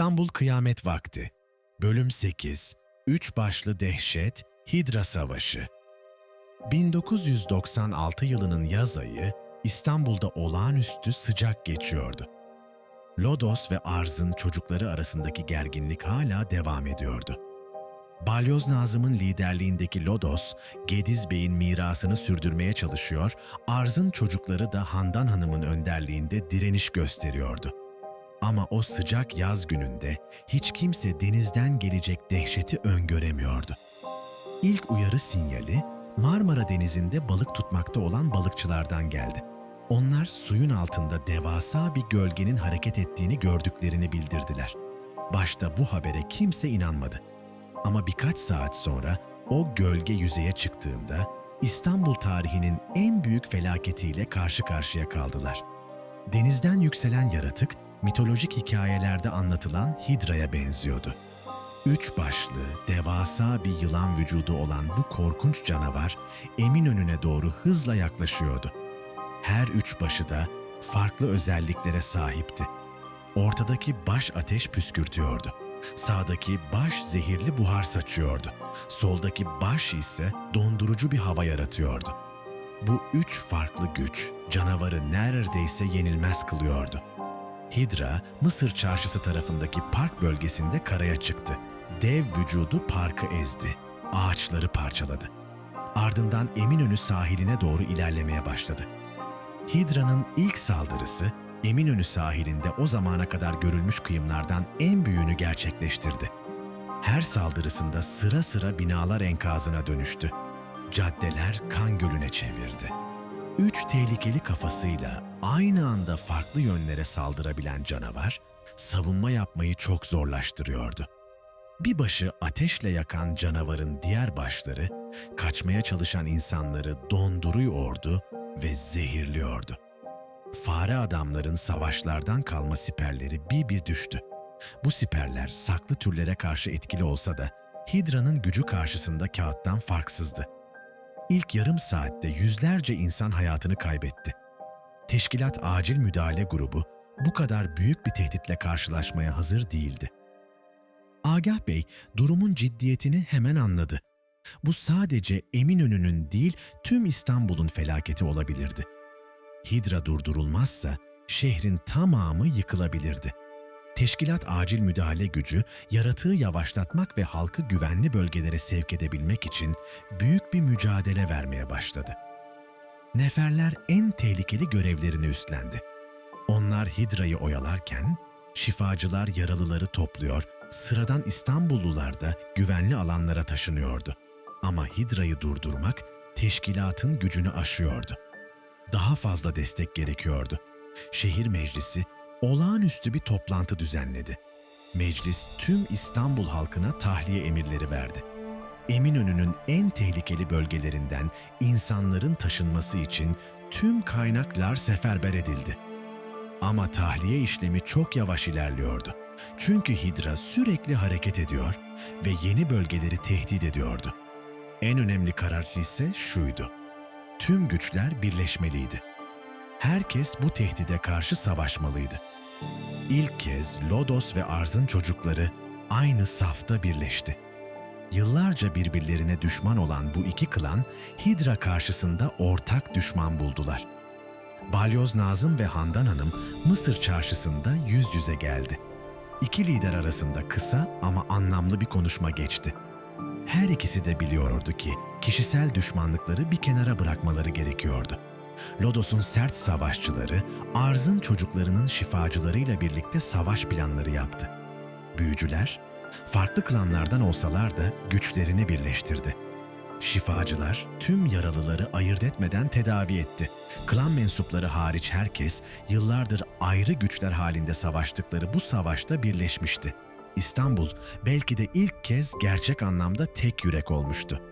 İstanbul Kıyamet Vakti Bölüm 8 Üç Başlı Dehşet Hidra Savaşı 1996 yılının yaz ayı İstanbul'da olağanüstü sıcak geçiyordu. Lodos ve Arz'ın çocukları arasındaki gerginlik hala devam ediyordu. Balyoz Nazım'ın liderliğindeki Lodos, Gediz Bey'in mirasını sürdürmeye çalışıyor, Arz'ın çocukları da Handan Hanım'ın önderliğinde direniş gösteriyordu. Ama o sıcak yaz gününde hiç kimse denizden gelecek dehşeti öngöremiyordu. İlk uyarı sinyali Marmara Denizi'nde balık tutmakta olan balıkçılardan geldi. Onlar suyun altında devasa bir gölgenin hareket ettiğini gördüklerini bildirdiler. Başta bu habere kimse inanmadı. Ama birkaç saat sonra o gölge yüzeye çıktığında İstanbul tarihinin en büyük felaketiyle karşı karşıya kaldılar. Denizden yükselen yaratık mitolojik hikayelerde anlatılan Hidra'ya benziyordu. Üç başlı, devasa bir yılan vücudu olan bu korkunç canavar Eminönü'ne doğru hızla yaklaşıyordu. Her üç başı da farklı özelliklere sahipti. Ortadaki baş ateş püskürtüyordu. Sağdaki baş zehirli buhar saçıyordu. Soldaki baş ise dondurucu bir hava yaratıyordu. Bu üç farklı güç canavarı neredeyse yenilmez kılıyordu. Hidra, Mısır çarşısı tarafındaki park bölgesinde karaya çıktı. Dev vücudu parkı ezdi, ağaçları parçaladı. Ardından Eminönü sahiline doğru ilerlemeye başladı. Hidra'nın ilk saldırısı Eminönü sahilinde o zamana kadar görülmüş kıyımlardan en büyüğünü gerçekleştirdi. Her saldırısında sıra sıra binalar enkazına dönüştü. Caddeler kan gölüne çevirdi. Üç tehlikeli kafasıyla aynı anda farklı yönlere saldırabilen canavar, savunma yapmayı çok zorlaştırıyordu. Bir başı ateşle yakan canavarın diğer başları, kaçmaya çalışan insanları donduruyordu ve zehirliyordu. Fare adamların savaşlardan kalma siperleri bir bir düştü. Bu siperler saklı türlere karşı etkili olsa da Hidra'nın gücü karşısında kağıttan farksızdı. İlk yarım saatte yüzlerce insan hayatını kaybetti. Teşkilat Acil Müdahale Grubu bu kadar büyük bir tehditle karşılaşmaya hazır değildi. Agah Bey durumun ciddiyetini hemen anladı. Bu sadece Eminönü'nün değil tüm İstanbul'un felaketi olabilirdi. Hidra durdurulmazsa şehrin tamamı yıkılabilirdi. Teşkilat acil müdahale gücü, yaratığı yavaşlatmak ve halkı güvenli bölgelere sevk edebilmek için büyük bir mücadele vermeye başladı. Neferler en tehlikeli görevlerini üstlendi. Onlar Hidra'yı oyalarken, şifacılar yaralıları topluyor, sıradan İstanbullular da güvenli alanlara taşınıyordu. Ama Hidra'yı durdurmak teşkilatın gücünü aşıyordu. Daha fazla destek gerekiyordu. Şehir meclisi olağanüstü bir toplantı düzenledi. Meclis tüm İstanbul halkına tahliye emirleri verdi. Eminönü'nün en tehlikeli bölgelerinden insanların taşınması için tüm kaynaklar seferber edildi. Ama tahliye işlemi çok yavaş ilerliyordu. Çünkü Hidra sürekli hareket ediyor ve yeni bölgeleri tehdit ediyordu. En önemli karar ise şuydu. Tüm güçler birleşmeliydi. Herkes bu tehdide karşı savaşmalıydı. İlk kez Lodos ve Arz'ın çocukları aynı safta birleşti. Yıllarca birbirlerine düşman olan bu iki klan Hidra karşısında ortak düşman buldular. Balyoz Nazım ve Handan Hanım Mısır çarşısında yüz yüze geldi. İki lider arasında kısa ama anlamlı bir konuşma geçti. Her ikisi de biliyordu ki kişisel düşmanlıkları bir kenara bırakmaları gerekiyordu. Lodos'un sert savaşçıları, Arz'ın çocuklarının şifacılarıyla birlikte savaş planları yaptı. Büyücüler, farklı klanlardan olsalar da güçlerini birleştirdi. Şifacılar tüm yaralıları ayırt etmeden tedavi etti. Klan mensupları hariç herkes yıllardır ayrı güçler halinde savaştıkları bu savaşta birleşmişti. İstanbul belki de ilk kez gerçek anlamda tek yürek olmuştu.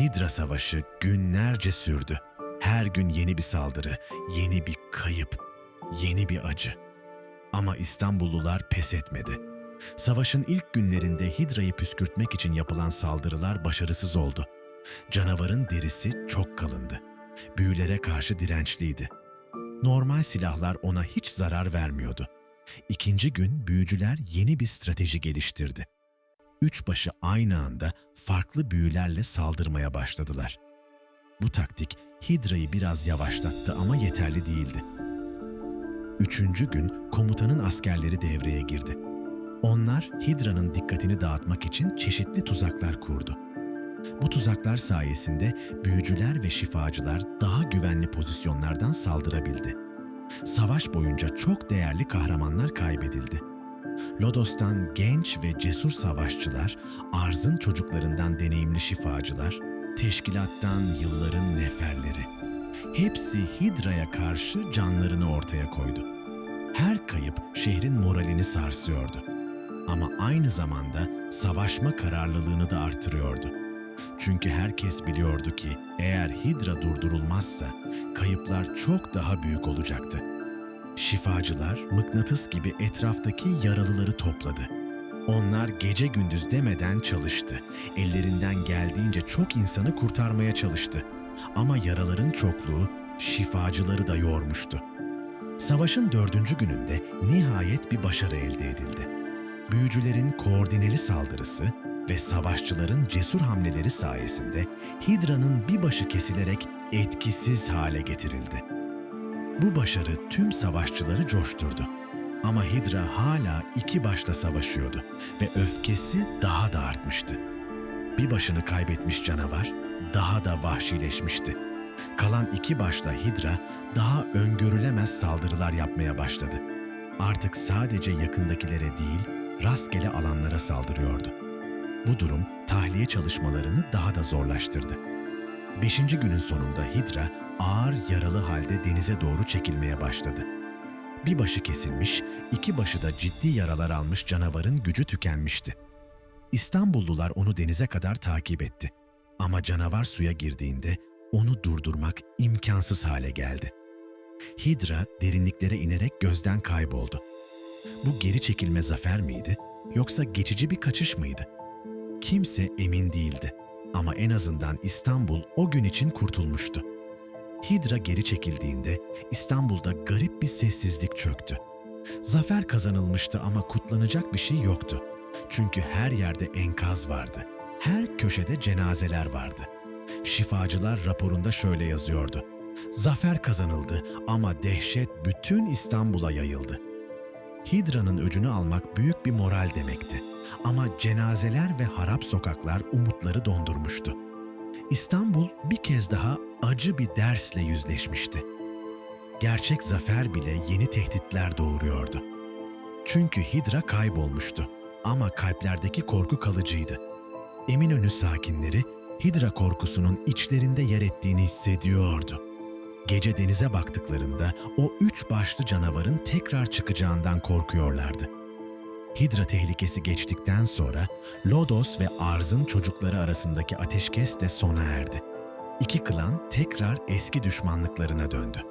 Hidra Savaşı günlerce sürdü. Her gün yeni bir saldırı, yeni bir kayıp, yeni bir acı. Ama İstanbullular pes etmedi. Savaşın ilk günlerinde Hidra'yı püskürtmek için yapılan saldırılar başarısız oldu. Canavarın derisi çok kalındı. Büyülere karşı dirençliydi. Normal silahlar ona hiç zarar vermiyordu. İkinci gün büyücüler yeni bir strateji geliştirdi. Üç başı aynı anda farklı büyülerle saldırmaya başladılar. Bu taktik Hidra'yı biraz yavaşlattı ama yeterli değildi. Üçüncü gün komutanın askerleri devreye girdi. Onlar Hidra'nın dikkatini dağıtmak için çeşitli tuzaklar kurdu. Bu tuzaklar sayesinde büyücüler ve şifacılar daha güvenli pozisyonlardan saldırabildi. Savaş boyunca çok değerli kahramanlar kaybedildi. Lodos'tan genç ve cesur savaşçılar, Arz'ın çocuklarından deneyimli şifacılar, teşkilattan yılların neferleri. Hepsi Hidra'ya karşı canlarını ortaya koydu. Her kayıp şehrin moralini sarsıyordu. Ama aynı zamanda savaşma kararlılığını da artırıyordu. Çünkü herkes biliyordu ki eğer Hidra durdurulmazsa kayıplar çok daha büyük olacaktı. Şifacılar mıknatıs gibi etraftaki yaralıları topladı. Onlar gece gündüz demeden çalıştı. Ellerinden geldiğince çok insanı kurtarmaya çalıştı. Ama yaraların çokluğu şifacıları da yormuştu. Savaşın dördüncü gününde nihayet bir başarı elde edildi. Büyücülerin koordineli saldırısı ve savaşçıların cesur hamleleri sayesinde Hidra'nın bir başı kesilerek etkisiz hale getirildi. Bu başarı tüm savaşçıları coşturdu. Ama Hidra hala iki başla savaşıyordu ve öfkesi daha da artmıştı. Bir başını kaybetmiş canavar daha da vahşileşmişti. Kalan iki başla Hidra daha öngörülemez saldırılar yapmaya başladı. Artık sadece yakındakilere değil, rastgele alanlara saldırıyordu. Bu durum tahliye çalışmalarını daha da zorlaştırdı. Beşinci günün sonunda Hidra ağır yaralı halde denize doğru çekilmeye başladı. Bir başı kesilmiş, iki başı da ciddi yaralar almış canavarın gücü tükenmişti. İstanbullular onu denize kadar takip etti. Ama canavar suya girdiğinde onu durdurmak imkansız hale geldi. Hidra derinliklere inerek gözden kayboldu. Bu geri çekilme zafer miydi yoksa geçici bir kaçış mıydı? Kimse emin değildi ama en azından İstanbul o gün için kurtulmuştu. Hidra geri çekildiğinde İstanbul'da garip bir sessizlik çöktü. Zafer kazanılmıştı ama kutlanacak bir şey yoktu. Çünkü her yerde enkaz vardı. Her köşede cenazeler vardı. Şifacılar raporunda şöyle yazıyordu. Zafer kazanıldı ama dehşet bütün İstanbul'a yayıldı. Hidra'nın öcünü almak büyük bir moral demekti. Ama cenazeler ve harap sokaklar umutları dondurmuştu. İstanbul bir kez daha acı bir dersle yüzleşmişti. Gerçek zafer bile yeni tehditler doğuruyordu. Çünkü Hidra kaybolmuştu ama kalplerdeki korku kalıcıydı. Eminönü sakinleri Hidra korkusunun içlerinde yer ettiğini hissediyordu. Gece denize baktıklarında o üç başlı canavarın tekrar çıkacağından korkuyorlardı. Hidra tehlikesi geçtikten sonra Lodos ve Arz'ın çocukları arasındaki ateşkes de sona erdi. İki klan tekrar eski düşmanlıklarına döndü.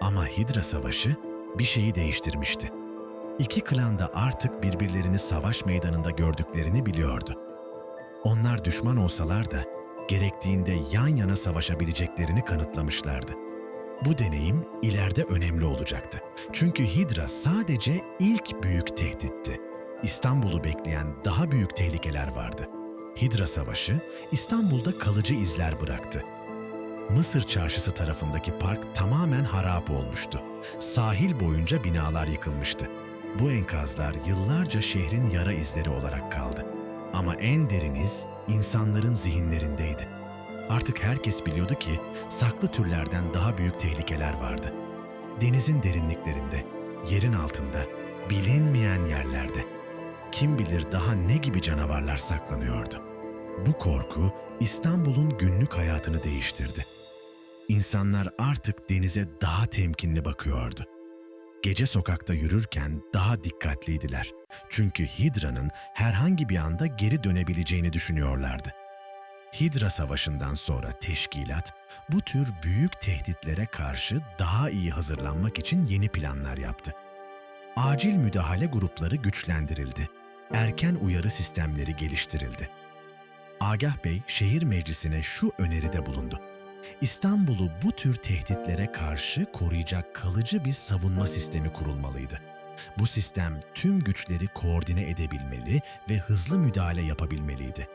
Ama Hidra Savaşı bir şeyi değiştirmişti. İki klan da artık birbirlerini savaş meydanında gördüklerini biliyordu. Onlar düşman olsalar da gerektiğinde yan yana savaşabileceklerini kanıtlamışlardı. Bu deneyim ileride önemli olacaktı. Çünkü Hidra sadece ilk büyük tehditti. İstanbul'u bekleyen daha büyük tehlikeler vardı. Hidra Savaşı İstanbul'da kalıcı izler bıraktı. Mısır Çarşısı tarafındaki park tamamen harap olmuştu. Sahil boyunca binalar yıkılmıştı. Bu enkazlar yıllarca şehrin yara izleri olarak kaldı. Ama en derin iz insanların zihinlerindeydi. Artık herkes biliyordu ki saklı türlerden daha büyük tehlikeler vardı. Denizin derinliklerinde, yerin altında, bilinmeyen yerlerde. Kim bilir daha ne gibi canavarlar saklanıyordu. Bu korku İstanbul'un günlük hayatını değiştirdi. İnsanlar artık denize daha temkinli bakıyordu. Gece sokakta yürürken daha dikkatliydiler. Çünkü Hidra'nın herhangi bir anda geri dönebileceğini düşünüyorlardı. Hidra Savaşı'ndan sonra teşkilat bu tür büyük tehditlere karşı daha iyi hazırlanmak için yeni planlar yaptı. Acil müdahale grupları güçlendirildi. Erken uyarı sistemleri geliştirildi. Agah Bey şehir meclisine şu öneride bulundu. İstanbul'u bu tür tehditlere karşı koruyacak kalıcı bir savunma sistemi kurulmalıydı. Bu sistem tüm güçleri koordine edebilmeli ve hızlı müdahale yapabilmeliydi.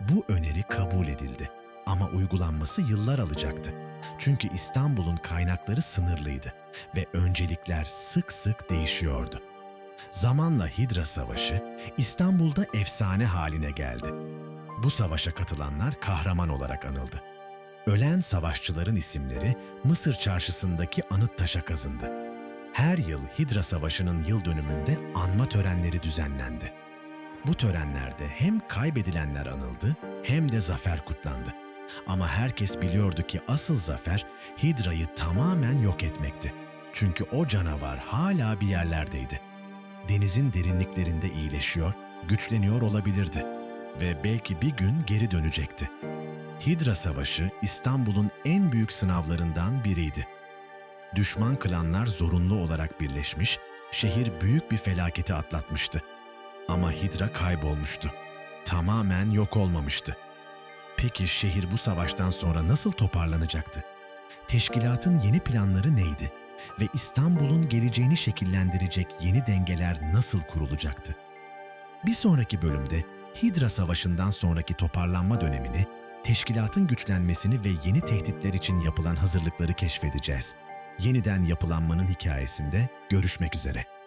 Bu öneri kabul edildi ama uygulanması yıllar alacaktı. Çünkü İstanbul'un kaynakları sınırlıydı ve öncelikler sık sık değişiyordu. Zamanla Hidra Savaşı İstanbul'da efsane haline geldi. Bu savaşa katılanlar kahraman olarak anıldı. Ölen savaşçıların isimleri Mısır çarşısındaki anıt taşa kazındı. Her yıl Hidra Savaşı'nın yıl dönümünde anma törenleri düzenlendi. Bu törenlerde hem kaybedilenler anıldı hem de zafer kutlandı. Ama herkes biliyordu ki asıl zafer Hidra'yı tamamen yok etmekti. Çünkü o canavar hala bir yerlerdeydi. Denizin derinliklerinde iyileşiyor, güçleniyor olabilirdi ve belki bir gün geri dönecekti. Hidra Savaşı İstanbul'un en büyük sınavlarından biriydi. Düşman klanlar zorunlu olarak birleşmiş, şehir büyük bir felaketi atlatmıştı. Ama Hidra kaybolmuştu. Tamamen yok olmamıştı. Peki şehir bu savaştan sonra nasıl toparlanacaktı? Teşkilatın yeni planları neydi? Ve İstanbul'un geleceğini şekillendirecek yeni dengeler nasıl kurulacaktı? Bir sonraki bölümde Hidra Savaşı'ndan sonraki toparlanma dönemini, teşkilatın güçlenmesini ve yeni tehditler için yapılan hazırlıkları keşfedeceğiz. Yeniden yapılanmanın hikayesinde görüşmek üzere.